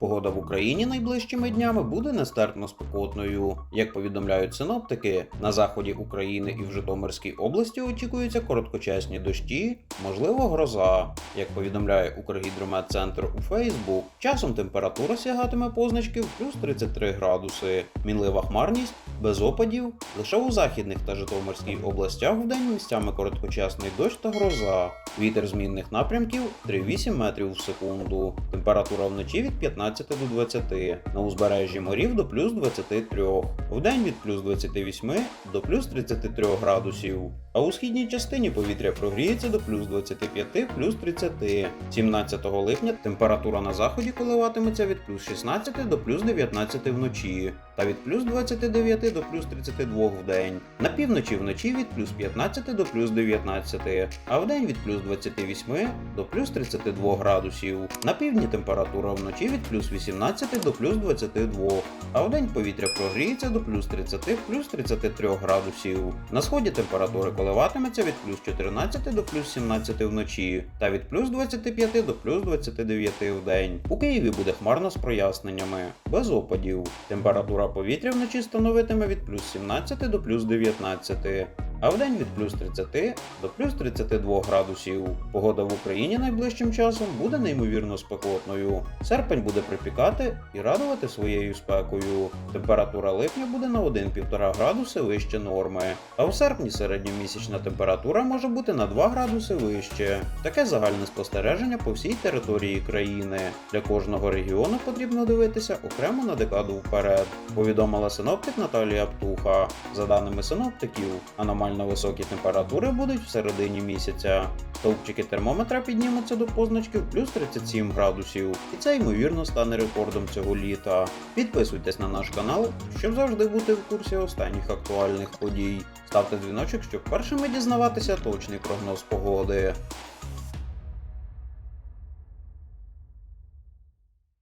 Погода в Україні найближчими днями буде нестерпно спекотною. Як повідомляють синоптики, на заході України і в Житомирській області очікуються короткочасні дощі, можливо, гроза. Як повідомляє Укргідрометцентр у Фейсбук, часом температура сягатиме позначки в плюс 33 градуси, мінлива хмарність без опадів. Лише у західних та Житомирській областях вдень місцями короткочасний дощ та гроза. Вітер змінних напрямків 3,8 метрів в секунду. Температура вночі від 15 до 20, на узбережжі морів до плюс 23, вдень від плюс 28 до плюс 33 градусів. А у східній частині повітря прогріється до плюс 25 плюс 30. 17 липня температура на заході коливатиметься від плюс 16 до плюс 19 вночі, та від плюс 29 до плюс 32 в день. На півночі вночі від плюс 15 до плюс 19, а вдень від плюс 28 до плюс 32 градусів. На півдні температура вночі від плюс 18 до плюс 22, а вдень повітря прогріється до плюс 30 плюс 33 градусів. На сході температура коливатиметься від плюс 14 до плюс 17 вночі, та від плюс 25 до плюс 29 в день. У Києві буде хмарно з проясненнями, без опадів. Температура повітря вночі становитиме від плюс 17 до плюс 19, а вдень від плюс 30 до плюс 32 градусів. Погода в Україні найближчим часом буде неймовірно спекотною. Серпень буде припікати і радувати своєю спекою. Температура липня буде на 1-1,5 градуси вище норми, а в серпні середньомісячна температура може бути на 2 градуси вище. Таке загальне спостереження по всій території країни. Для кожного регіону потрібно дивитися окремо на декаду вперед, повідомила синоптик Наталія Птуха. За даними синоптиків, аномально високі температури будуть в середині місяця. Стовпчики термометра піднімуться до позначки в плюс 37 градусів, і це ймовірно стане рекордом цього літа. Підписуйтесь на наш канал, щоб завжди бути в курсі останніх актуальних подій. Ставте дзвіночок, щоб першими дізнаватися точний прогноз погоди.